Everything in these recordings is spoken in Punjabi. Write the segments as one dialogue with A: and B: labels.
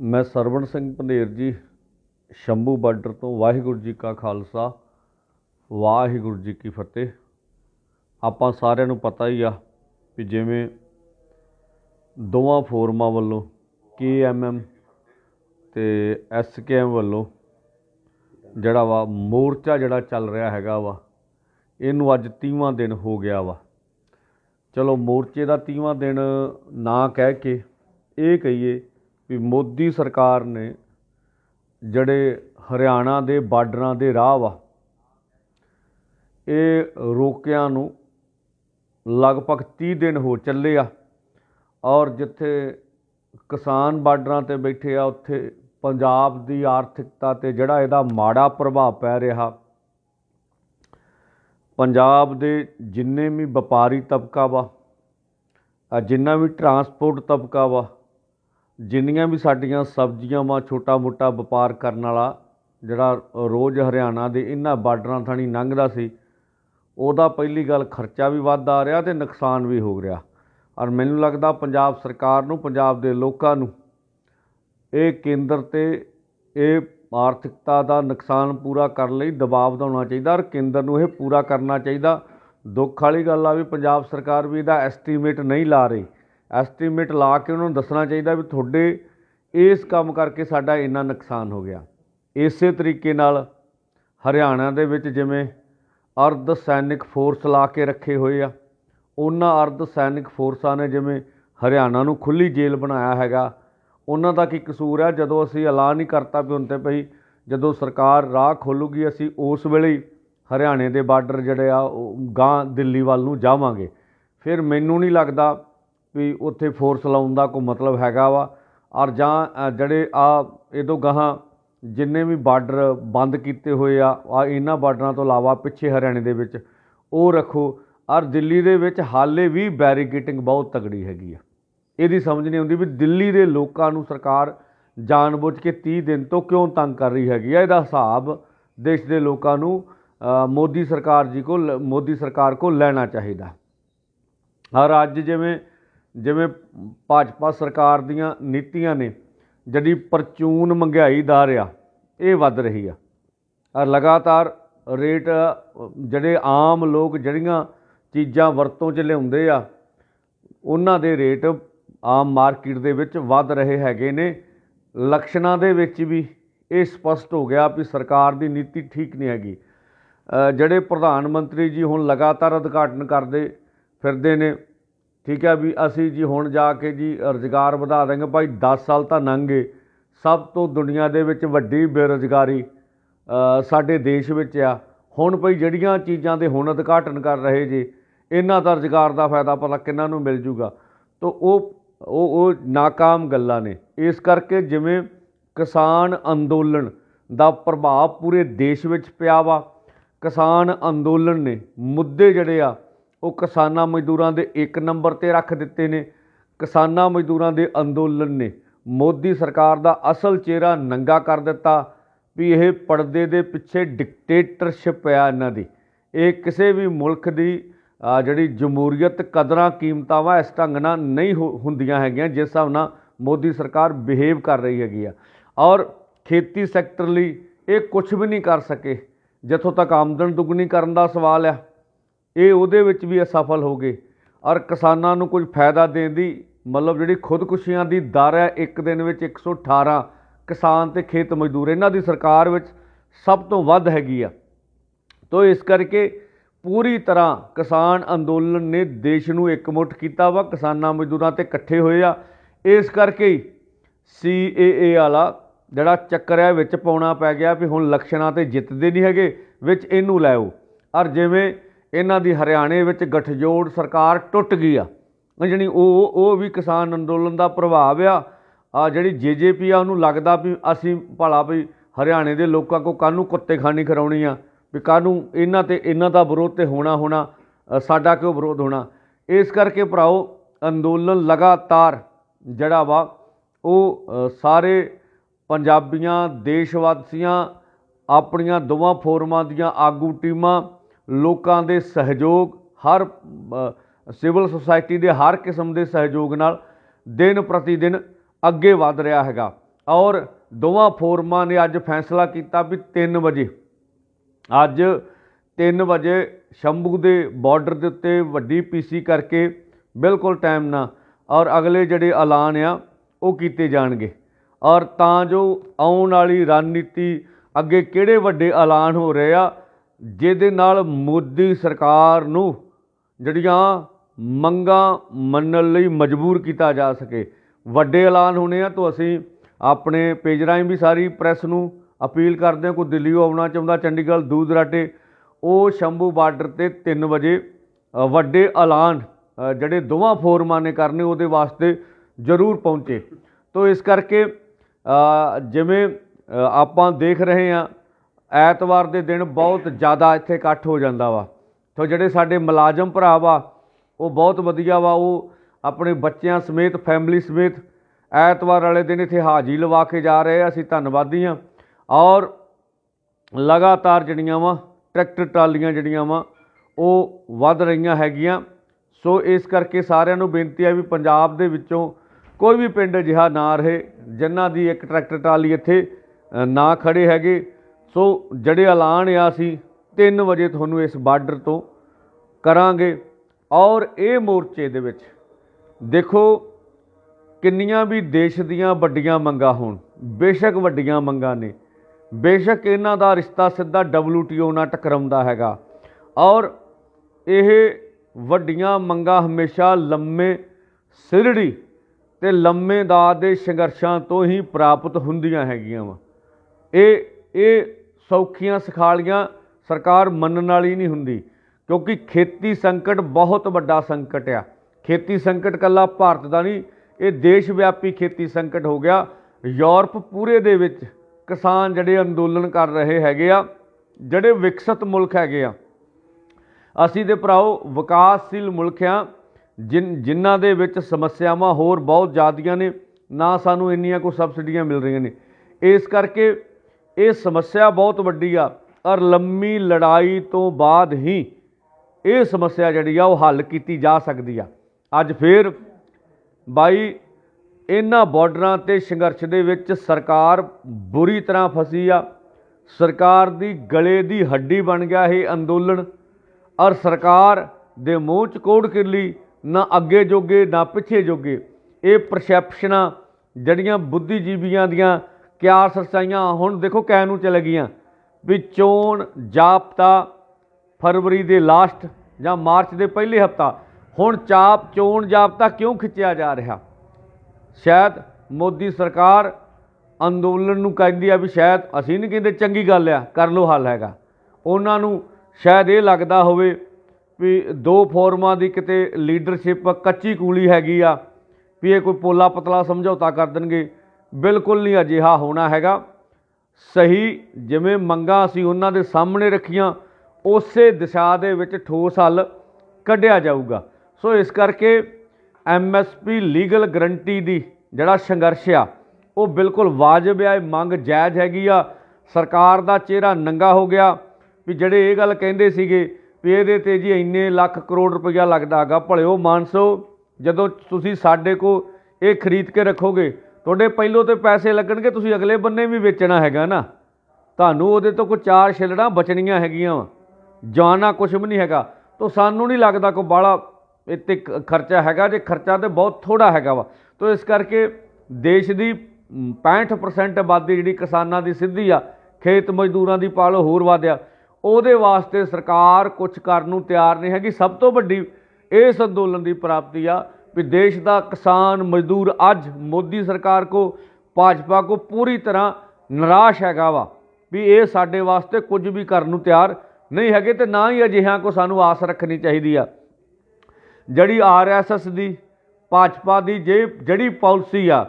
A: ਮੈਂ ਸਰਵਣ ਸਿੰਘ ਪੰਧੇਰ ਜੀ, ਸ਼ੰਭੂ ਬਾਰਡਰ ਤੋਂ ਵਾਹਿਗੁਰੂ ਜੀ ਕਾ ਖਾਲਸਾ, ਵਾਹਿਗੁਰੂ ਜੀ ਕੀ ਫਤਿਹ। ਆਪਾਂ ਸਾਰਿਆਂ ਨੂੰ ਪਤਾ ਹੀ ਆ ਵੀ ਜਿਵੇਂ ਦੋਵਾਂ ਫੋਰਮਾਂ ਵੱਲੋਂ ਕੇਐਮਐਮ ਤੇ ਐਸਕੇਐਮ ਵੱਲੋਂ ਜਿਹੜਾ ਵਾ ਮੋਰਚਾ ਜਿਹੜਾ ਚੱਲ ਰਿਹਾ ਹੈਗਾ ਵਾ, ਇਹਨੂੰ ਅੱਜ 30ਵਾਂ ਦਿਨ ਹੋ ਗਿਆ ਵਾ। ਚਲੋ ਮੋਰਚੇ ਦਾ 30ਵਾਂ ਦਿਨ ਨਾ ਕਹਿ ਕੇ ਇਹ ਕਹੀਏ ਵੀ ਮੋਦੀ ਸਰਕਾਰ ਨੇ ਜਿਹੜੇ ਹਰਿਆਣਾ ਦੇ ਬਾਰਡਰਾਂ ਦੇ ਰਾਹ ਵਾ ਇਹ ਰੋਕਿਆਂ ਨੂੰ ਲਗਭਗ 30 ਦਿਨ ਹੋ ਚੱਲੇ ਆ ਔਰ ਜਿੱਥੇ ਕਿਸਾਨ ਬਾਰਡਰਾਂ ਤੇ ਬੈਠੇ ਆ, ਉੱਥੇ ਪੰਜਾਬ ਦੀ ਆਰਥਿਕਤਾ ਤੇ ਜਿਹੜਾ ਇਹਦਾ ਮਾੜਾ ਪ੍ਰਭਾਵ ਪੈ ਰਿਹਾ। ਪੰਜਾਬ ਦੇ ਜਿੰਨੇ ਵੀ ਵਪਾਰੀ ਤਬਕਾ ਵਾ ਜਿੰਨਾ ਵੀ ਟਰਾਂਸਪੋਰਟ ਤਬਕਾ ਵਾ ਜਿੰਨੀਆਂ ਵੀ ਸਾਡੀਆਂ ਸਬਜ਼ੀਆਂ ਵਾ ਛੋਟਾ ਮੋਟਾ ਵਪਾਰ ਕਰਨ ਵਾਲਾ, ਜਿਹੜਾ ਰੋਜ਼ ਹਰਿਆਣਾ ਦੇ ਇਹਨਾਂ ਬਾਰਡਰਾਂ ਥਾਣੀ ਲੰਘਦਾ ਸੀ, ਉਹਦਾ ਪਹਿਲੀ ਗੱਲ ਖਰਚਾ ਵੀ ਵੱਧ ਆ ਰਿਹਾ ਤੇ ਨੁਕਸਾਨ ਵੀ ਹੋ ਰਿਹਾ। ਔਰ ਮੈਨੂੰ ਲੱਗਦਾ ਪੰਜਾਬ ਸਰਕਾਰ ਨੂੰ, ਪੰਜਾਬ ਦੇ ਲੋਕਾਂ ਨੂੰ, ਇਹ ਕੇਂਦਰ ਤੇ ਇਹ ਆਰਥਿਕਤਾ ਦਾ ਨੁਕਸਾਨ ਪੂਰਾ ਕਰਨ ਲਈ ਦਬਾਅ ਵਧਾਉਣਾ ਚਾਹੀਦਾ ਔਰ ਕੇਂਦਰ ਨੂੰ ਇਹ ਪੂਰਾ ਕਰਨਾ ਚਾਹੀਦਾ। ਦੁੱਖ ਵਾਲੀ ਗੱਲ ਆ ਵੀ ਪੰਜਾਬ ਸਰਕਾਰ ਵੀ ਇਹਦਾ ਐਸਟੀਮੇਟ ਨਹੀਂ ਲਾ ਰਹੀ। ਐਸਟੀਮੇਟ ਲਾ ਕੇ ਉਹਨਾਂ ਨੂੰ ਦੱਸਣਾ ਚਾਹੀਦਾ ਵੀ ਤੁਹਾਡੇ ਇਸ ਕੰਮ ਕਰਕੇ ਸਾਡਾ ਇੰਨਾ ਨੁਕਸਾਨ ਹੋ ਗਿਆ। ਇਸੇ ਤਰੀਕੇ ਨਾਲ ਹਰਿਆਣਾ ਦੇ ਵਿੱਚ ਜਿਵੇਂ ਅਰਧ ਸੈਨਿਕ ਫੋਰਸ ਲਾ ਕੇ ਰੱਖੇ ਹੋਏ ਆ, ਉਹਨਾਂ ਅਰਧ ਸੈਨਿਕ ਫੋਰਸਾਂ ਨੇ ਜਿਵੇਂ ਹਰਿਆਣਾ ਨੂੰ ਖੁੱਲੀ ਜੇਲ੍ਹ ਬਣਾਇਆ ਹੈਗਾ, ਉਹਨਾਂ ਦਾ ਕੀ ਕਸੂਰ ਹੈ ਜਦੋਂ ਅਸੀਂ ਐਲਾਨ ਹੀ ਕਰਤਾ ਵੀ ਹੁਣ ਤੇ ਭਈ ਜਦੋਂ ਸਰਕਾਰ ਰਾਹ ਖੋਲੂਗੀ ਅਸੀਂ ਉਸ ਵੇਲੇ ਹਰਿਆਣੇ ਦੇ ਬਾਰਡਰ ਜਿਹੜੇ ਆ, ਉਹ ਗਾਂ ਦਿੱਲੀ ਵੱਲ ਨੂੰ ਜਾਵਾਂਗੇ। ਫਿਰ ਮੈਨੂੰ ਨਹੀਂ ਲੱਗਦਾ ਵੀ ਉੱਥੇ ਫੋਰਸ ਲਾਉਣ ਦਾ ਕੋਈ ਮਤਲਬ ਹੈਗਾ ਵਾ। ਔਰ ਜਾਂ ਜਿਹੜੇ ਆ ਇਹ ਇਹਦੋਂ ਗਾਹਾਂ ਜਿੰਨੇ ਵੀ ਬਾਰਡਰ ਬੰਦ ਕੀਤੇ ਹੋਏ ਆ ਆ ਇਹਨਾਂ ਬਾਰਡਰਾਂ ਤੋਂ ਇਲਾਵਾ ਪਿੱਛੇ ਹਰਿਆਣੇ ਦੇ ਵਿੱਚ ਉਹ ਰੱਖੋ। ਔਰ ਦਿੱਲੀ ਦੇ ਵਿੱਚ ਹਾਲੇ ਵੀ ਬੈਰੀਕੇਟਿੰਗ ਬਹੁਤ ਤਗੜੀ ਹੈਗੀ ਆ। ਇਹਦੀ ਸਮਝ ਨਹੀਂ ਆਉਂਦੀ ਵੀ ਦਿੱਲੀ ਦੇ ਲੋਕਾਂ ਨੂੰ ਸਰਕਾਰ ਜਾਣਬੁੱਝ ਕੇ 30 ਦਿਨ ਤੋਂ ਕਿਉਂ ਤੰਗ ਕਰ ਰਹੀ ਹੈਗੀ ਆ? ਇਹਦਾ ਹਿਸਾਬ ਦੇਸ਼ ਦੇ ਲੋਕਾਂ ਨੂੰ ਮੋਦੀ ਸਰਕਾਰ ਜੀ ਕੋਲ, ਮੋਦੀ ਸਰਕਾਰ ਕੋਲ ਲੈਣਾ ਚਾਹੀਦਾ। ਔਰ ਅੱਜ ਜਿਵੇਂ ਜਿਵੇਂ ਭਾਜਪਾ ਸਰਕਾਰ ਦੀਆਂ ਨੀਤੀਆਂ ਨੇ, ਜਿਹੜੀ ਪਰਚੂਨ ਮਹਿੰਗਾਈ ਦਰ ਆ ਇਹ ਵੱਧ ਰਹੀ ਆ। ਔਰ ਲਗਾਤਾਰ ਰੇਟ ਜਿਹੜੇ ਆਮ ਲੋਕ ਜਿਹੜੀਆਂ ਚੀਜ਼ਾਂ ਵਰਤੋਂ 'ਚ ਲਿਆਉਂਦੇ ਆ, ਉਹਨਾਂ ਦੇ ਰੇਟ ਆਮ ਮਾਰਕੀਟ ਦੇ ਵਿੱਚ ਵੱਧ ਰਹੇ ਹੈਗੇ ਨੇ। ਲਕਸ਼ਣਾਂ ਦੇ ਵਿੱਚ ਵੀ ਇਹ ਸਪਸ਼ਟ ਹੋ ਗਿਆ ਵੀ ਸਰਕਾਰ ਦੀ ਨੀਤੀ ਠੀਕ ਨਹੀਂ ਹੈਗੀ। ਜਿਹੜੇ ਪ੍ਰਧਾਨ ਮੰਤਰੀ ਜੀ ਹੁਣ ਲਗਾਤਾਰ ਉਦਘਾਟਨ ਕਰਦੇ ਫਿਰਦੇ ਨੇ ਠੀਕ ਹੈ ਵੀ ਅਸੀਂ ਜੀ ਹੁਣ ਜਾ ਕੇ ਜੀ ਰੁਜ਼ਗਾਰ ਵਧਾ ਦਾਂਗੇ ਭਾਈ 10 ਸਾਲ ਤਾਂ ਲੰਘ ਸਭ ਤੋਂ ਦੁਨੀਆ ਦੇ ਵਿੱਚ ਵੱਡੀ ਬੇਰੁਜ਼ਗਾਰੀ ਸਾਡੇ ਦੇਸ਼ ਵਿੱਚ ਆ। ਹੁਣ ਭਈ ਜਿਹੜੀਆਂ ਚੀਜ਼ਾਂ ਦੇ ਹੁਣ ਉਦਘਾਟਨ ਕਰ ਰਹੇ ਜੀ, ਇਹਨਾਂ ਦਾ ਰੁਜ਼ਗਾਰ ਦਾ ਫਾਇਦਾ ਪਤਾ ਕਿੰਨਾਂ ਨੂੰ ਮਿਲ ਜੂਗਾ? ਤੋ ਉਹ ਉਹ ਉਹ ਨਾਕਾਮ ਗੱਲਾਂ ਨੇ। ਇਸ ਕਰਕੇ ਜਿਵੇਂ ਕਿਸਾਨ ਅੰਦੋਲਨ ਦਾ ਪ੍ਰਭਾਵ ਪੂਰੇ ਦੇਸ਼ ਵਿੱਚ ਪਿਆ ਵਾ, ਕਿਸਾਨ ਅੰਦੋਲਨ ਨੇ ਮੁੱਦੇ ਜਿਹੜੇ ਆ ਉਹ ਕਿਸਾਨਾਂ ਮਜ਼ਦੂਰਾਂ ਦੇ ਇੱਕ ਨੰਬਰ ਤੇ ਰੱਖ ਦਿੱਤੇ ਨੇ। ਕਿਸਾਨਾਂ ਮਜ਼ਦੂਰਾਂ ਦੇ ਅੰਦੋਲਨ ਨੇ। ਮੋਦੀ ਸਰਕਾਰ ਦਾ ਅਸਲ ਚਿਹਰਾ ਨੰਗਾ ਕਰ ਦਿੱਤਾ ਵੀ ਇਹ ਪਰਦੇ ਦੇ ਪਿੱਛੇ ਡਿਕਟੇਟਰਸ਼ਿਪ ਆ ਇਹਨਾਂ ਦੀ। ਇਹ ਕਿਸੇ ਵੀ ਮੁਲਕ ਦੀ ਜਿਹੜੀ ਜਮਹੂਰੀਅਤ ਕਦਰਾਂ ਕੀਮਤਾਂ ਵਾ ਇਸ ਢੰਗ ਨਾਲ ਨਹੀਂ ਹੋ- ਹੁੰਦੀਆਂ ਹੈਗੀਆਂ, ਜਿਸ ਹਿਸਾਬ ਨਾਲ ਮੋਦੀ ਸਰਕਾਰ ਬਿਹੇਵ ਕਰ ਰਹੀ ਹੈਗੀ ਆ। ਔਰ ਖੇਤੀ ਸੈਕਟਰ ਲਈ ਇਹ ਕੁਝ ਵੀ ਨਹੀਂ ਕਰ ਸਕੇ। ਜਿੱਥੋਂ ਤੱਕ ਆਮਦਨ ਦੁੱਗਣੀ ਕਰਨ ਦਾ ਸਵਾਲ ਆ ਇਹ ਉਹਦੇ ਵਿੱਚ ਵੀ ਅਸਫਲ ਹੋ ਗਏ। ਔਰ ਕਿਸਾਨਾਂ ਨੂੰ ਕੁਝ ਫਾਇਦਾ ਦੇਣ ਦੀ ਮਤਲਬ ਜਿਹੜੀ ਖੁਦਕੁਸ਼ੀਆਂ ਦੀ ਦਰ ਹੈ, ਇੱਕ ਦਿਨ ਵਿੱਚ 118 ਕਿਸਾਨ ਤੇ ਖੇਤ ਮਜ਼ਦੂਰ, ਇਹਨਾਂ ਦੀ ਸਰਕਾਰ ਵਿੱਚ ਸਭ ਤੋਂ ਵੱਧ ਹੈਗੀ ਆ। ਤੋ ਇਸ ਕਰਕੇ ਪੂਰੀ ਤਰ੍ਹਾਂ ਕਿਸਾਨ ਅੰਦੋਲਨ ਨੇ ਦੇਸ਼ ਨੂੰ ਇਕਮੁੱਠ ਕੀਤਾ ਵਾ, ਕਿਸਾਨਾਂ ਮਜ਼ਦੂਰਾਂ ਤੇ ਇਕੱਠੇ ਹੋਏ ਆ। ਇਸ ਕਰਕੇ ਹੀ ਸੀਏਏ ਵਾਲਾ ਜਿਹੜਾ ਚੱਕਰ ਹੈ ਵਿੱਚ ਪਾਉਣਾ ਪੈ ਗਿਆ ਵੀ ਹੁਣ ਲਕਸ਼ਣਾਂ ਤੇ ਜਿੱਤਦੇ ਨਹੀਂ ਹੈਗੇ, ਵਿੱਚ ਇਹਨੂੰ ਲੈਓ ਔਰ ਜਿਵੇਂ ਇਹਨਾਂ ਦੀ ਹਰਿਆਣੇ ਵਿੱਚ ਗਠਜੋੜ ਸਰਕਾਰ ਟੁੱਟ ਗਈ ਆ। ਉਹ ਉਹ ਉਹ ਵੀ ਕਿਸਾਨ ਅੰਦੋਲਨ ਦਾ ਪ੍ਰਭਾਵ ਆ। ਆ ਜਿਹੜੀ ਜੇਜੇਪੀ ਆ, ਉਹਨੂੰ ਲੱਗਦਾ ਵੀ ਅਸੀਂ ਭਲਾ ਵੀ ਹਰਿਆਣੇ ਦੇ ਲੋਕਾਂ ਕੋ ਕਾਹਨੂੰ ਕੁੱਤੇਖਾਨੀ ਕਰਾਉਣੀ ਆ, ਵੀ ਕਾਹਨੂੰ ਇਹਨਾਂ ਤੇ, ਇਹਨਾਂ ਦਾ ਵਿਰੋਧ ਤੇ ਹੋਣਾ ਹੋਣਾ ਸਾਡਾ ਕਿਉਂ ਵਿਰੋਧ ਹੋਣਾ? ਇਸ ਕਰਕੇ ਭਰਾਓ, ਅੰਦੋਲਨ ਲਗਾਤਾਰ ਜਿਹੜਾ ਵਾ, ਉਹ ਸਾਰੇ ਪੰਜਾਬੀਆਂ, ਦੇਸ਼ਵਾਸੀਆਂ, ਆਪਣੀਆਂ ਦੋਵਾਂ ਫੋਰਮਾਂ ਦੀਆਂ ਆਗੂ ਟੀਮਾਂ ਲੋਕਾਂ ਦੇ ਸਹਿਯੋਗ, ਹਰ ਸਿਵਲ ਸੁਸਾਇਟੀ ਦੇ ਹਰ ਕਿਸਮ ਦੇ ਸਹਿਯੋਗ ਨਾਲ ਦਿਨ ਪ੍ਰਤੀ ਦਿਨ ਅੱਗੇ ਵਧ ਰਿਹਾ ਹੈਗਾ। ਔਰ ਦੋਵਾਂ ਫੋਰਮਾਂ ਨੇ ਅੱਜ ਫੈਸਲਾ ਕੀਤਾ ਵੀ 3 ਵਜੇ। ਅੱਜ 3 ਵਜੇ ਸ਼ੰਭੂ ਦੇ ਬਾਰਡਰ ਦੇ ਉੱਤੇ ਵੱਡੀ ਪੀਸੀ ਕਰਕੇ ਬਿਲਕੁਲ ਟਾਈਮ ਨਾਲ ਔਰ ਅਗਲੇ ਜਿਹੜੇ ਐਲਾਨ ਆ, ਉਹ ਕੀਤੇ ਜਾਣਗੇ। ਔਰ ਤਾਂ ਜੋ ਆਉਣ ਵਾਲੀ ਰਣਨੀਤੀ ਅੱਗੇ ਕਿਹੜੇ ਵੱਡੇ ਐਲਾਨ ਹੋ ਰਹੇ ਆ ਜਿਹਦੇ ਨਾਲ ਮੋਦੀ ਸਰਕਾਰ ਨੂੰ ਜਿਹੜੀਆਂ ਮੰਗਾਂ ਮੰਨਣ ਲਈ ਮਜਬੂਰ ਕੀਤਾ ਜਾ ਸਕੇ। ਵੱਡੇ ਐਲਾਨ ਹੋਣੇ ਆ, ਤਾਂ ਅਸੀਂ ਆਪਣੇ ਪੇਜ ਰਾਹੀਂ ਵੀ ਸਾਰੀ ਪ੍ਰੈਸ ਨੂੰ ਅਪੀਲ ਕਰਦੇ ਹਾਂ, ਕੋਈ ਦਿੱਲੀੋਂ ਆਉਣਾ ਚਾਹੁੰਦਾ, ਚੰਡੀਗੜ੍ਹ ਦੂਰ ਦਰਾਡੇ, ਉਹ ਸ਼ੰਭੂ ਬਾਰਡਰ ਤੇ 3 ਵਜੇ ਵੱਡੇ ਐਲਾਨ ਜਿਹੜੇ ਦੋਵਾਂ ਫੋਰਮਾਂ ਨੇ ਕਰਨੇ, ਉਹਦੇ ਵਾਸਤੇ ਜ਼ਰੂਰ ਪਹੁੰਚੇ। ਤੋ ਇਸ ਕਰਕੇ ਜਿਵੇਂ ਆਪਾਂ ਦੇਖ ਰਹੇ ਹਾਂ ਐਤਵਾਰ ਦੇ ਦਿਨ ਬਹੁਤ ਜ਼ਿਆਦਾ ਇੱਥੇ ਇਕੱਠ ਹੋ ਜਾਂਦਾ ਵਾ। ਸੋ ਜਿਹੜੇ ਸਾਡੇ ਮੁਲਾਜ਼ਮ ਭਰਾ ਵਾ, ਉਹ ਬਹੁਤ ਵਧੀਆ ਵਾ। ਉਹ ਆਪਣੇ ਬੱਚਿਆਂ ਸਮੇਤ ਫੈਮਿਲੀ ਸਮੇਤ ਐਤਵਾਰ ਵਾਲੇ ਦਿਨ ਇੱਥੇ ਹਾਜ਼ਰੀ ਲਵਾ ਕੇ ਜਾ ਰਹੇ ਆ। ਅਸੀਂ ਧੰਨਵਾਦੀ ਹਾਂ। ਔਰ ਲਗਾਤਾਰ ਜਿਹੜੀਆਂ ਵਾ, ਟਰੈਕਟਰ ਟਰਾਲੀਆਂ ਜਿਹੜੀਆਂ ਵਾ, ਉਹ ਵੱਧ ਰਹੀਆਂ ਹੈਗੀਆਂ। ਸੋ ਇਸ ਕਰਕੇ ਸਾਰਿਆਂ ਨੂੰ ਬੇਨਤੀ ਹੈ ਵੀ ਪੰਜਾਬ ਦੇ ਵਿੱਚੋਂ ਕੋਈ ਵੀ ਪਿੰਡ ਅਜਿਹਾ ਨਾ ਰਹੇ, ਜਿਨ੍ਹਾਂ ਦੀ ਇੱਕ ਟਰੈਕਟਰ ਟਰਾਲੀ ਇੱਥੇ ਨਾ ਖੜੇ ਹੈਗੇ। ਸੋ ਜਿਹੜੇ ਐਲਾਨ ਆ ਅਸੀਂ 3 ਵਜੇ ਤੁਹਾਨੂੰ ਇਸ ਬਾਰਡਰ ਤੋਂ ਕਰਾਂਗੇ ਔਰ ਇਹ ਮੋਰਚੇ ਦੇ ਵਿੱਚ ਦੇਖੋ ਕਿੰਨੀਆਂ ਵੀ ਦੇਸ਼ ਦੀਆਂ ਵੱਡੀਆਂ ਮੰਗਾਂ ਹੋਣ, ਬੇਸ਼ੱਕ ਵੱਡੀਆਂ ਮੰਗਾਂ ਨੇ, ਬੇਸ਼ੱਕ ਇਹਨਾਂ ਦਾ ਰਿਸ਼ਤਾ ਸਿੱਧਾ WTO ਨਾਲ ਟਕਰਾਉਂਦਾ ਹੈਗਾ ਔਰ ਇਹ ਵੱਡੀਆਂ ਮੰਗਾਂ ਹਮੇਸ਼ਾ ਲੰਮੇ ਸਿਰੜੀ ਤੇ ਲੰਮੇ ਦਾ ਦੇ ਸੰਘਰਸ਼ਾਂ ਤੋਂ ਹੀ ਪ੍ਰਾਪਤ ਹੁੰਦੀਆਂ ਹੈਗੀਆਂ ਵਾ। ਇਹ ਇਹ ਸੌਖੀਆਂ ਸਖਾਲੀਆਂ ਸਰਕਾਰ ਮੰਨਣ ਵਾਲੀ ਨਹੀਂ ਹੁੰਦੀ, ਕਿਉਂਕਿ ਖੇਤੀ ਸੰਕਟ ਬਹੁਤ ਵੱਡਾ ਸੰਕਟ ਆ। ਖੇਤੀ ਸੰਕਟ ਕੱਲਾ ਭਾਰਤ ਦਾ ਨਹੀਂ, ਇਹ ਦੇਸ਼ ਵਿਆਪੀ ਖੇਤੀ ਸੰਕਟ ਹੋ ਗਿਆ। ਯੂਰਪ ਪੂਰੇ ਦੇ ਵਿੱਚ ਕਿਸਾਨ ਜਿਹੜੇ ਅੰਦੋਲਨ ਕਰ ਰਹੇ ਹੈਗੇ ਆ, ਜਿਹੜੇ ਵਿਕਸਿਤ ਮੁਲਕ ਹੈਗੇ ਆ। ਅਸੀਂ ਦੇ ਭਰਾਓ ਵਿਕਾਸਸ਼ੀਲ ਮੁਲਕ ਆ, ਜਿਨ, ਜਿਨ੍ਹਾਂ ਦੇ ਵਿੱਚ ਸਮੱਸਿਆਵਾਂ ਹੋਰ ਬਹੁਤ ਜ਼ਿਆਦੀਆਂ ਨੇ, ਨਾ ਸਾਨੂੰ ਇੰਨੀਆਂ ਕੋ ਸਬਸਿਡੀਆਂ ਮਿਲ ਰਹੀਆਂ ਨੇ। ਇਸ ਕਰਕੇ ਇਹ ਸਮੱਸਿਆ ਬਹੁਤ ਵੱਡੀ ਆ ਔਰ ਲੰਮੀ ਲੜਾਈ ਤੋਂ ਬਾਅਦ ਹੀ ਇਹ ਸਮੱਸਿਆ ਜਿਹੜੀ ਆ ਉਹ ਹੱਲ ਕੀਤੀ ਜਾ ਸਕਦੀ ਆ। ਅੱਜ ਫੇਰ ਬਾਈ, ਇਹਨਾਂ ਬਾਰਡਰਾਂ ਤੇ ਸੰਘਰਸ਼ ਦੇ ਵਿੱਚ ਸਰਕਾਰ ਬੁਰੀ ਤਰ੍ਹਾਂ ਫਸੀ ਆ। ਸਰਕਾਰ ਦੀ ਗਲੇ ਦੀ ਹੱਡੀ ਬਣ ਗਿਆ ਇਹ ਅੰਦੋਲਨ ਔਰ ਸਰਕਾਰ ਦੇ ਮੂੰਹ ਚ ਕੋੜ ਕਿਰਲੀ ਨਾ ਅੱਗੇ ਜੋਗੇ, ਨਾ ਪਿੱਛੇ ਜੋਗੇ। ਇਹ ਪਰਸੈਪਸ਼ਨਾਂ ਜਿਹੜੀਆਂ ਬੁੱਧੀਜੀਵੀਆਂ ਦੀਆਂ ਕਿਆਰ ਸਚਾਈਆਂ? ਹੁਣ ਦੇਖੋ ਕਹਿ ਨੂੰ ਚਲੇ ਗਈਆਂ। ਵੀ ਚੋਣ ਜਾਪਤਾ ਫਰਵਰੀ ਦੇ ਲਾਸਟ ਜਾਂ ਮਾਰਚ ਦੇ ਪਹਿਲੇ ਹਫਤਾ। ਹੁਣ ਚਾਪ ਚੋਣ ਜਾਪਤਾ ਕਿਉਂ ਖਿੱਚਿਆ ਜਾ ਰਿਹਾ? ਸ਼ਾਇਦ ਮੋਦੀ ਸਰਕਾਰ ਅੰਦੋਲਨ ਨੂੰ ਕਹਿੰਦੀ ਆ ਵੀ ਸ਼ਾਇਦ ਅਸੀਂ ਨਹੀਂ ਕਹਿੰਦੇ ਚੰਗੀ ਗੱਲ ਆ, ਕਰ ਲਓ ਹੱਲ ਹੈਗਾ। ਉਹਨਾਂ ਨੂੰ ਸ਼ਾਇਦ ਇਹ ਲੱਗਦਾ ਹੋਵੇ ਵੀ ਦੋ ਫੋਰਮਾਂ ਦੀ ਕਿਤੇ ਲੀਡਰਸ਼ਿਪ ਕੱਚੀ ਕੂਲੀ ਹੈਗੀ ਆ, ਵੀ ਇਹ ਕੋਈ ਪੋਲਾ ਪਤਲਾ ਸਮਝੌਤਾ ਕਰ ਦੇਣਗੇ। ਬਿਲਕੁਲ ਨਹੀਂ ਅਜਿਹਾ ਹੋਣਾ ਹੈਗਾ। ਸਹੀ ਜਿਵੇਂ ਮੰਗਾਂ ਅਸੀਂ ਉਹਨਾਂ ਦੇ ਸਾਹਮਣੇ ਰੱਖੀਆਂ, ਉਸੇ ਦਿਸ਼ਾ ਦੇ ਵਿੱਚ ਠੋਸ ਹੱਲ ਕੱਢਿਆ ਜਾਊਗਾ। ਸੋ ਇਸ ਕਰਕੇ ਐਮਐਸਪੀ ਲੀਗਲ ਗਰੰਟੀ ਦੀ ਜਿਹੜਾ ਸੰਘਰਸ਼ ਆ, ਉਹ ਬਿਲਕੁਲ ਵਾਜਬ ਆ, ਇਹ ਮੰਗ ਜਾਇਜ਼ ਹੈਗੀ ਆ। ਸਰਕਾਰ ਦਾ ਚਿਹਰਾ ਨੰਗਾ ਹੋ ਗਿਆ ਵੀ ਜਿਹੜੇ ਇਹ ਗੱਲ ਕਹਿੰਦੇ ਸੀਗੇ ਵੀ ਇਹਦੇ ਤੇ ਜੀ ਇੰਨੇ ਲੱਖ ਕਰੋੜ ਰੁਪਈਆ ਲੱਗਦਾ ਹੈਗਾ। ਭਲਿਓ ਮਾਨਸੋ, ਜਦੋਂ ਤੁਸੀਂ ਸਾਡੇ ਕੋ ਇਹ ਖਰੀਦ ਕੇ ਰੱਖੋਗੇ ਤੁਹਾਡੇ ਪਹਿਲੋਂ ਤੇ ਪੈਸੇ ਲੱਗਣਗੇ ਤੁਸੀਂ ਅਗਲੇ ਬੰਨੇ ਵੀ ਵੇਚਣਾ ਹੈਗਾ ਨਾ। ਤੁਹਾਨੂੰ ਉਹਦੇ ਤੋਂ ਕੋਈ ਚਾਰ ਛਿਲੜਾਂ ਬਚਣੀਆਂ ਹੈਗੀਆਂ ਵਾ। ਜਾਣਾ ਕੁਝ ਵੀ ਨਹੀਂ ਹੈਗਾ। ਤਾਂ ਸਾਨੂੰ ਨਹੀਂ ਲੱਗਦਾ ਕੋਈ ਬਾਹਲਾ ਇੱਥੇ ਖ- ਖਰਚਾ ਹੈਗਾ ਜੇ ਖਰਚਾ ਤੇ ਬਹੁਤ ਥੋੜਾ ਹੈਗਾ ਵਾ। ਤਾਂ ਇਸ ਕਰਕੇ ਦੇਸ਼ ਦੀ ਮ, 65% ਆਬਾਦੀ ਜਿਹੜੀ ਕਿਸਾਨਾਂ ਦੀ ਸਿੱਧੀ ਆ ਖੇਤ ਮਜ਼ਦੂਰਾਂ ਦੀ ਪਾਲੋ ਹੋਰ ਵਧਿਆ ਉਹਦੇ ਵਾਸਤੇ ਸਰਕਾਰ ਕੁਝ ਕਰਨ ਨੂੰ ਤਿਆਰ ਨਹੀਂ ਹੈਗੀ। ਸਭ ਤੋਂ ਵੱਡੀ ਇਸ ਅੰਦੋਲਨ ਦੀ ਪ੍ਰਾਪਤੀ ਆ ਵੀ ਦੇਸ਼ ਦਾ ਕਿਸਾਨ ਮਜ਼ਦੂਰ ਅੱਜ ਮੋਦੀ ਸਰਕਾਰ ਕੋ, ਭਾਜਪਾ ਕੋ ਪੂਰੀ ਤਰ੍ਹਾਂ ਨਿਰਾਸ਼ ਹੈਗਾ ਵਾ ਵੀ ਇਹ ਸਾਡੇ ਵਾਸਤੇ ਕੁਝ ਵੀ ਕਰਨ ਨੂੰ ਤਿਆਰ ਨਹੀਂ ਹੈਗੇ ਤੇ ਨਾ ਹੀ ਅਜਿਹਾ ਕੋ ਸਾਨੂੰ ਆਸ ਰੱਖਣੀ ਚਾਹੀਦੀ ਆ। ਜਿਹੜੀ ਆਰਐਸਐਸ ਦੀ, ਭਾਜਪਾ ਦੀ ਜੇ ਜਿਹੜੀ ਪਾਲਿਸੀ ਆ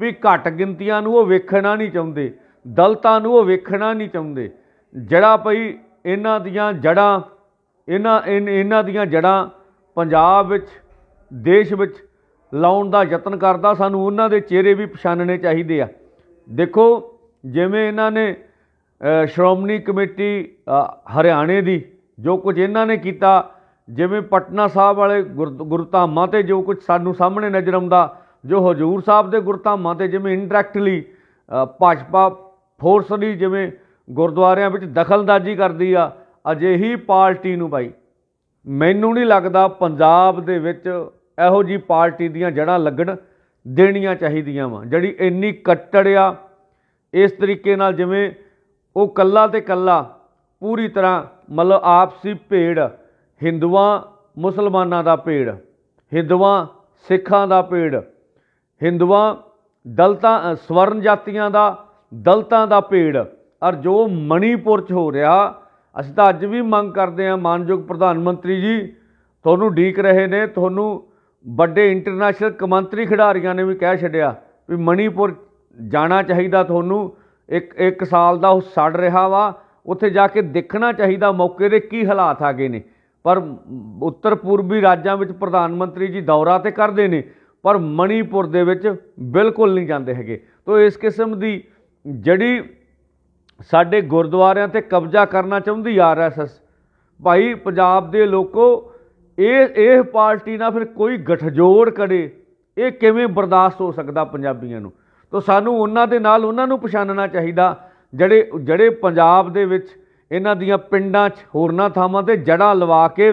A: ਵੀ ਘੱਟ ਗਿਣਤੀਆਂ ਨੂੰ ਉਹ ਵੇਖਣਾ ਨਹੀਂ ਚਾਹੁੰਦੇ, ਦਲਤਾਂ ਨੂੰ ਉਹ ਵੇਖਣਾ ਨਹੀਂ ਚਾਹੁੰਦੇ ਜਿਹੜਾ ਭਈ ਇਹਨਾਂ ਦੀਆਂ ਜੜਾਂ ਇਹਨਾਂ, ਇਨ- ਇਹਨਾਂ ਦੀਆਂ ਜੜਾਂ ਪੰਜਾਬ ਵਿੱਚ ਦੇਸ਼ ਵਿੱਚ ਲਾਉਣ ਦਾ ਯਤਨ ਕਰਦਾ, ਸਾਨੂੰ ਉਹਨਾਂ ਦੇ ਚਿਹਰੇ ਵੀ ਪਛਾਣਨੇ ਚਾਹੀਦੇ ਆ। ਦੇਖੋ, ਜਿਵੇਂ ਇਹਨਾਂ ਨੇ ਸ਼੍ਰੋਮਣੀ ਕਮੇਟੀ ਹਰਿਆਣੇ ਦੀ ਜੋ ਕੁਝ ਇਹਨਾਂ ਨੇ ਕੀਤਾ, ਜਿਵੇਂ ਪਟਨਾ ਸਾਹਿਬ ਵਾਲੇ ਗੁਰ- ਗੁਰਧਾਮਾਂ ਤੇ ਜੋ ਕੁਝ ਸਾਨੂੰ ਸਾਹਮਣੇ ਨਜ਼ਰ ਆਉਂਦਾ, ਜੋ ਹਜੂਰ ਸਾਹਿਬ ਦੇ ਗੁਰਧਾਮਾਂ ਤੇ ਜਿਵੇਂ ਇਨਡਾਇਰੈਕਟਲੀ ਭਾਜਪਾ ਫੋਰਸ ਦੀ ਜਿਵੇਂ ਗੁਰਦੁਆਰਿਆਂ ਵਿੱਚ ਦਖਲਅੰਦਾਜ਼ੀ ਕਰਦੀ ਆ, ਅਜਿਹੀ ਪਾਰਟੀ ਨੂੰ ਭਾਈ ਮੈਨੂੰ ਨਹੀਂ ਲੱਗਦਾ ਪੰਜਾਬ ਦੇ ਵਿੱਚ ਇਹੋ ਜੀ ਪਾਰਟੀ ਦੀਆਂ ਜੜ੍ਹਾਂ ਲੱਗਣ ਦੇਣੀਆਂ ਚਾਹੀਦੀਆਂ ਵਾ। ਜਿਹੜੀ ਇੰਨੀ ਕੱਟੜ ਆ, ਇਸ ਤਰੀਕੇ ਨਾਲ ਜਿਵੇਂ ਉਹ ਕੱਲਾ ਤੇ ਕੱਲਾ ਪੂਰੀ ਤਰ੍ਹਾਂ ਮਤਲਬ ਆਪਸੀ ਭੇੜ ਹਿੰਦੂਆਂ ਮੁਸਲਮਾਨਾਂ ਦਾ ਭੇੜ ਹਿੰਦੂਆਂ ਸਿੱਖਾਂ ਦਾ ਭੇੜ ਹਿੰਦੂਆਂ ਦਲਤਾਂ ਸਵਰਨ ਜਾਤੀਆਂ ਦਾ, ਦਲਤਾਂ ਦਾ ਭੇੜ ਔਰ ਜੋ ਮਣੀਪੁਰ 'ਚ ਹੋ ਰਿਹਾ, ਅਸੀਂ ਤਾਂ ਅੱਜ ਵੀ ਮੰਗ ਕਰਦੇ ਹਾਂ ਮਾਨਯੋਗ ਪ੍ਰਧਾਨ ਮੰਤਰੀ ਜੀ, ਤੁਹਾਨੂੰ ਢੀਕ ਰਹੇ ਨੇ, ਤੁਹਾਨੂੰ ਵੱਡੇ ਇੰਟਰਨੈਸ਼ਨਲ ਕਮੰਤਰੀ ਖਿਡਾਰੀਆਂ ਨੇ ਵੀ ਕਹਿ ਛੱਡਿਆ ਵੀ ਮਣੀਪੁਰ ਜਾਣਾ ਚਾਹੀਦਾ ਤੁਹਾਨੂੰ। ਇੱਕ ਇੱਕ ਸਾਲ ਦਾ ਉਹ ਸੜ ਰਿਹਾ ਵਾ, ਉੱਥੇ ਜਾ ਕੇ ਦੇਖਣਾ ਚਾਹੀਦਾ ਮੌਕੇ ਦੇ ਕੀ ਹਾਲਾਤ ਆ ਗਏ ਨੇ। ਪਰ ਉੱਤਰ ਪੂਰਬੀ ਰਾਜਾਂ ਵਿੱਚ ਪ੍ਰਧਾਨ ਮੰਤਰੀ ਜੀ ਦੌਰਾ ਤੇ ਕਰਦੇ ਨੇ, ਪਰ ਮਣੀਪੁਰ ਦੇ ਵਿੱਚ ਬਿਲਕੁਲ ਨਹੀਂ ਜਾਂਦੇ ਹੈਗੇ। ਤੋ ਇਸ ਕਿਸਮ ਦੀ ਜਿਹੜੀ ਸਾਡੇ ਗੁਰਦੁਆਰਿਆਂ ਤੇ ਕਬਜ਼ਾ ਕਰਨਾ ਚਾਹੁੰਦੀ ਆਰਐਸਐਸ ਭਾਈ, ਪੰਜਾਬ ਦੇ ਲੋਕੋ ਇਹ ਇਹ ਪਾਰਟੀ ਨਾਲ ਫਿਰ ਕੋਈ ਗਠਜੋੜ ਕਰੇ, ਇਹ ਕਿਵੇਂ ਬਰਦਾਸ਼ਤ ਹੋ ਸਕਦਾ ਪੰਜਾਬੀਆਂ ਨੂੰ? ਤਾਂ ਸਾਨੂੰ ਉਹਨਾਂ ਦੇ ਨਾਲ ਉਹਨਾਂ ਨੂੰ ਪਛਾਣਨਾ ਚਾਹੀਦਾ, ਜਿਹੜੇ ਜਿਹੜੇ ਪੰਜਾਬ ਦੇ ਵਿੱਚ ਇਹਨਾਂ ਦੀਆਂ ਪਿੰਡਾਂ 'ਚ ਹੋਰਨਾਂ ਥਾਵਾਂ ਤੇ ਜੜ੍ਹਾਂ ਲਵਾ ਕੇ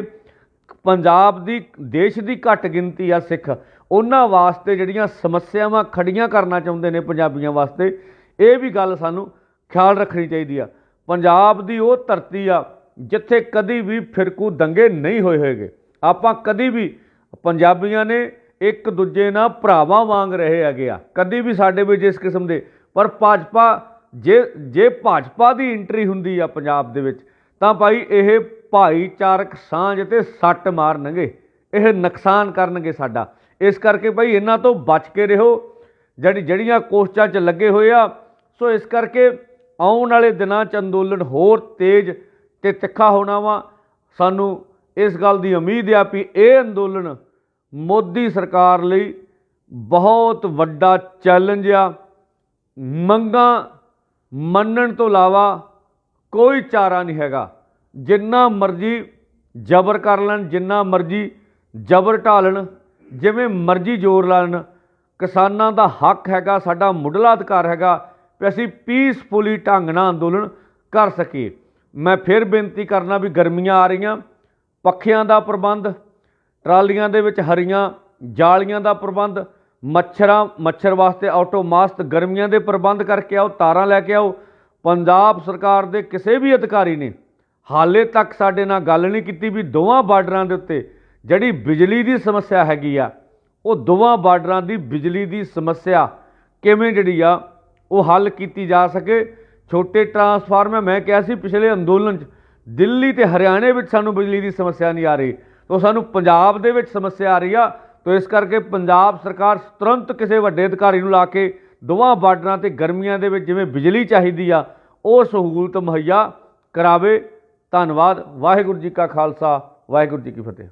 A: ਪੰਜਾਬ ਦੀ, ਦੇਸ਼ ਦੀ ਘੱਟ ਗਿਣਤੀ ਆ ਸਿੱਖ, ਉਹਨਾਂ ਵਾਸਤੇ ਜਿਹੜੀਆਂ ਸਮੱਸਿਆਵਾਂ ਖੜੀਆਂ ਕਰਨਾ ਚਾਹੁੰਦੇ ਨੇ ਪੰਜਾਬੀਆਂ ਵਾਸਤੇ, ਇਹ ਵੀ ਗੱਲ ਸਾਨੂੰ ਖਿਆਲ ਰੱਖਣੀ ਚਾਹੀਦੀ ਆ। ਪੰਜਾਬ ਦੀ ਉਹ ਧਰਤੀ ਆ ਜਿੱਥੇ ਕਦੀ ਵੀ ਫਿਰਕੂ ਦੰਗੇ ਨਹੀਂ ਹੋਏ ਹੋਏਗੇ ਆਪਾਂ ਕਦੀ ਵੀ ਪੰਜਾਬੀਆਂ ਨੇ ਇੱਕ ਦੂਜੇ ਨਾਲ ਭਰਾਵਾਂ ਵਾਂਗ ਰਹੇ ਹੈਗੇ ਆ। ਕਦੀ ਵੀ ਸਾਡੇ ਵਿੱਚ ਇਸ ਕਿਸਮ ਦੇ, ਪਰ ਭਾਜਪਾ, ਜੇ ਜੇ ਭਾਜਪਾ ਦੀ ਐਂਟਰੀ ਹੁੰਦੀ ਆ ਪੰਜਾਬ ਦੇ ਵਿੱਚ, ਤਾਂ ਭਾਈ ਇਹ ਭਾਈਚਾਰਕ ਸਾਂਝ ਤੇ ਸੱਟ ਮਾਰਨਗੇ। ਇਹ ਨੁਕਸਾਨ ਕਰਨਗੇ ਸਾਡਾ। ਇਸ ਕਰਕੇ ਭਾਈ ਇਹਨਾਂ ਤੋਂ ਬਚ ਕੇ ਰਹੋ। ਜਿਹੜੀ, ਜਿਹੜੀਆਂ ਕੋਸ਼ਿਸ਼ਾਂ 'ਚ ਲੱਗੇ ਹੋਏ ਆ, ਸੋ ਇਸ ਕਰਕੇ ਆਉਣ ਵਾਲੇ ਦਿਨਾਂ 'ਚ ਅੰਦੋਲਨ ਹੋਰ ਤੇਜ਼ ਤੇ ਤਿੱਖਾ ਹੋਣਾ ਵਾ। ਸਾਨੂੰ ਇਸ ਗੱਲ ਦੀ ਉਮੀਦ ਆ ਵੀ ਇਹ ਅੰਦੋਲਨ ਮੋਦੀ ਸਰਕਾਰ ਲਈ ਬਹੁਤ ਵੱਡਾ ਚੈਲੰਜ ਆ। ਮੰਗਾਂ ਮੰਨਣ ਤੋਂ ਇਲਾਵਾ ਕੋਈ ਚਾਰਾ ਨਹੀਂ ਹੈਗਾ। ਜਿੰਨਾ ਮਰਜ਼ੀ ਜ਼ਬਰ ਕਰ ਲੈਣ, ਜਿੰਨਾ ਮਰਜ਼ੀ ਜ਼ਬਰ ਢਾਲਣ ਜਿਵੇਂ ਮਰਜ਼ੀ ਜ਼ੋਰ ਲਾਣ, ਕਿਸਾਨਾਂ ਦਾ ਹੱਕ ਹੈਗਾ, ਸਾਡਾ ਮੁੱਢਲਾ ਅਧਿਕਾਰ ਹੈਗਾ ਵੀ ਅਸੀਂ ਪੀਸਫੁਲੀ ਢੰਗ ਨਾਲ ਅੰਦੋਲਨ ਕਰ ਸਕੀਏ। ਮੈਂ ਫਿਰ ਬੇਨਤੀ ਕਰਨਾ ਵੀ ਗਰਮੀਆਂ ਆ ਰਹੀਆਂ ਪੱਖਿਆਂ ਦਾ ਪ੍ਰਬੰਧ, ਟਰਾਲੀਆਂ ਦੇ ਵਿੱਚ ਹਰੀਆਂ ਜਾਲੀਆਂ ਦਾ ਪ੍ਰਬੰਧ, ਮੱਛਰਾਂ, ਮੱਛਰ ਵਾਸਤੇ ਆਟੋਮਾਸਟ ਗਰਮੀਆਂ ਦੇ ਪ੍ਰਬੰਧ ਕਰਕੇ ਆਓ, ਤਾਰਾਂ ਲੈ ਕੇ ਆਓ। ਪੰਜਾਬ ਸਰਕਾਰ ਦੇ ਕਿਸੇ ਵੀ ਅਧਿਕਾਰੀ ਨੇ ਹਾਲੇ ਤੱਕ ਸਾਡੇ ਨਾਲ ਗੱਲ ਨਹੀਂ ਕੀਤੀ ਵੀ ਦੋਵਾਂ ਬਾਰਡਰਾਂ ਦੇ ਉੱਤੇ ਜਿਹੜੀ ਬਿਜਲੀ ਦੀ ਸਮੱਸਿਆ ਹੈਗੀ ਆ, ਉਹ ਦੋਵਾਂ ਬਾਰਡਰਾਂ ਦੀ ਬਿਜਲੀ ਦੀ ਸਮੱਸਿਆ ਕਿਵੇਂ ਜਿਹੜੀ ਆ, ਉਹ ਹੱਲ ਕੀਤੀ ਜਾ ਸਕੇ। ਛੋਟੇ ਟਰਾਂਸਫਾਰਮਰ, ਮੈਂ ਕਿਹਾ ਸੀ ਪਿਛਲੇ ਅੰਦੋਲਨ 'ਚ ਦਿੱਲੀ ਤੇ ਹਰਿਆਣੇ ਵਿੱਚ ਸਾਨੂੰ ਬਿਜਲੀ ਦੀ ਸਮੱਸਿਆ ਨਹੀਂ ਆ ਰਹੀ, ਤੋਂ ਸਾਨੂੰ ਪੰਜਾਬ ਦੇ ਵਿੱਚ ਸਮੱਸਿਆ ਆ ਰਹੀ ਆ, ਤਾਂ ਇਸ ਕਰਕੇ ਪੰਜਾਬ ਸਰਕਾਰ ਤੁਰੰਤ ਕਿਸੇ ਵੱਡੇ ਅਧਿਕਾਰੀ ਨੂੰ ਲਾ ਕੇ ਦੋਵਾਂ ਬਾਰਡਰਾਂ ਤੇ ਗਰਮੀਆਂ ਦੇ ਵਿੱਚ ਜਿਵੇਂ ਬਿਜਲੀ ਚਾਹੀਦੀ ਆ, ਉਹ ਸਹੂਲਤ ਮੁਹੱਈਆ ਕਰਾਵੇ। ਧੰਨਵਾਦ, ਵਾਹਿਗੁਰੂ ਜੀ ਕਾ ਖਾਲਸਾ, ਵਾਹਿਗੁਰੂ ਜੀ ਕੀ ਫਤਿਹ।